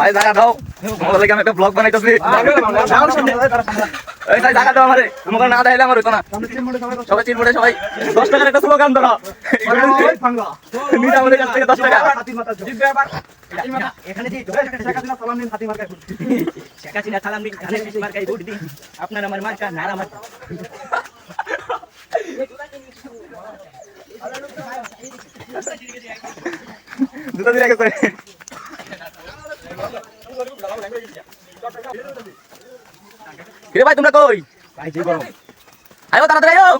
ভাই, জায়গা দাও। তোমার লাগে আমি একটা ব্লগ বানাইতেছি। এই ভাই, জায়গা দাও আমারে। তোমাকে না দেখাইলে আমার হইতো না। সবাই চিনবো সবাই। দশ টাকার একটা স্লোগান ধরো নিতে আমাদের কাছ থেকে দশ টাকা। আপনার আমার মার্কা ভাই তোমরা কই? আয়ো তাড়াতাড়ি আয়ো।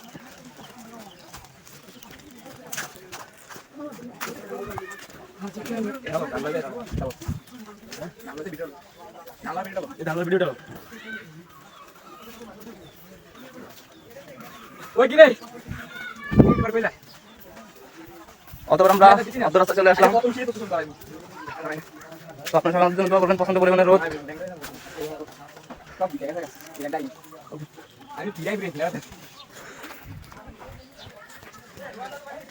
অতবার আমরা অত রাস্তা চলে আসলাম। জন্য রোদ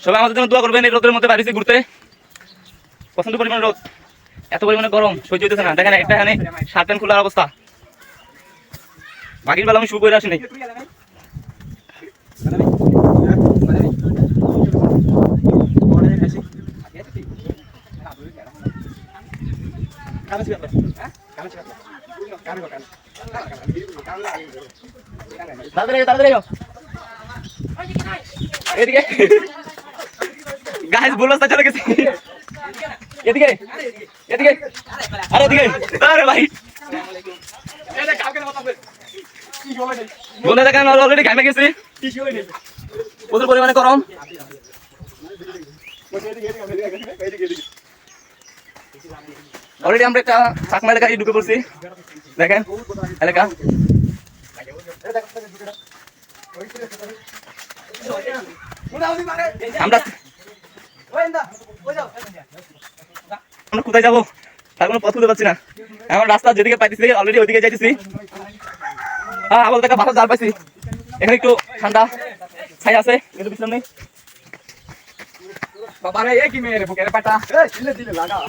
সবাই আমাদের জন্য দোয়া করবেন এই রোদের মধ্যে বাড়িতে ঘুরতে। পছন্দ পরিমাণে রোদ এত পরিমাণে গরম, সহ্য হইতেছে না। দেখেন, একটা এখানে শার্ট প্যান্ট খোলার অবস্থা। বাকির বেলা আমি শুরু করে আসিনি তাড়াতাড়ি আয়ো। এদিকে। গেছে। এদিকে এদিকে। এদিকে। পরিমাণে গরম। অলরেডি আমরা একটা চাকমা এলাকায় ঢুকে পড়ছি। দেখেন, এলাকা। আমরা কোথায় যাব? তার কোনো পথ খুঁজে পাচ্ছি না। এখন রাস্তা যেদিকে পাইতেছি অলরেডি ওইদিকে যাইতেছি। হ্যাঁ আবার দেখা বাসা জাল পাইছি। এখানে একটু ঠান্ডা ছাই আছে কিন্তু বিশ্রাম নেই বাবারে, এ কি মেয়ের বুকের পাটা? দিলে লাগা।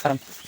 না